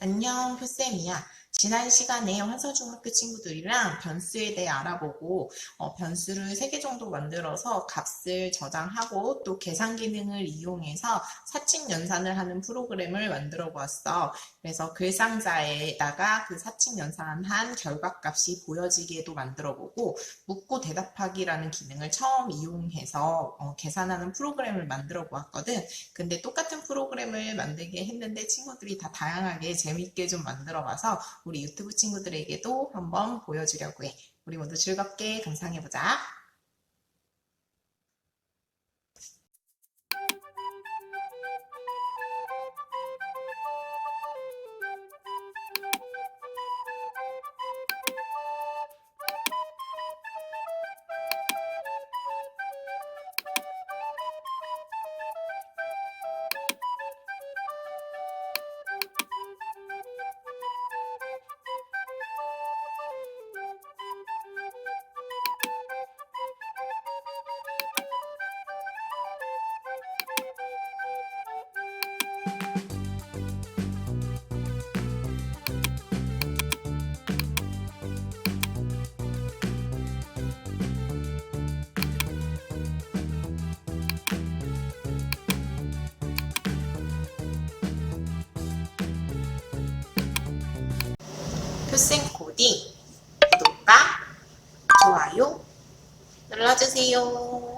안녕, 표쌤이야. 지난 시간에 환서중학교 친구들이랑 변수에 대해 알아보고 어, 변수를 3개 정도 만들어서 값을 저장하고 또 계산 기능을 이용해서 사칙 연산을 하는 프로그램을 만들어 보았어. 그래서 글상자에다가 그 사칙 연산한 결과값이 보여지게도 만들어 보고 묻고 대답하기라는 기능을 처음 이용해서 어, 계산하는 프로그램을 만들어 보았거든. 근데 똑같은 프로그램을 만들게 했는데 친구들이 다 다양하게 재밌게 좀 만들어 봐서 우리 유튜브 친구들에게도 한번 보여주려고 해. 우리 모두 즐겁게 감상해보자. 표생 코딩 구독과 좋아요 눌러주세요.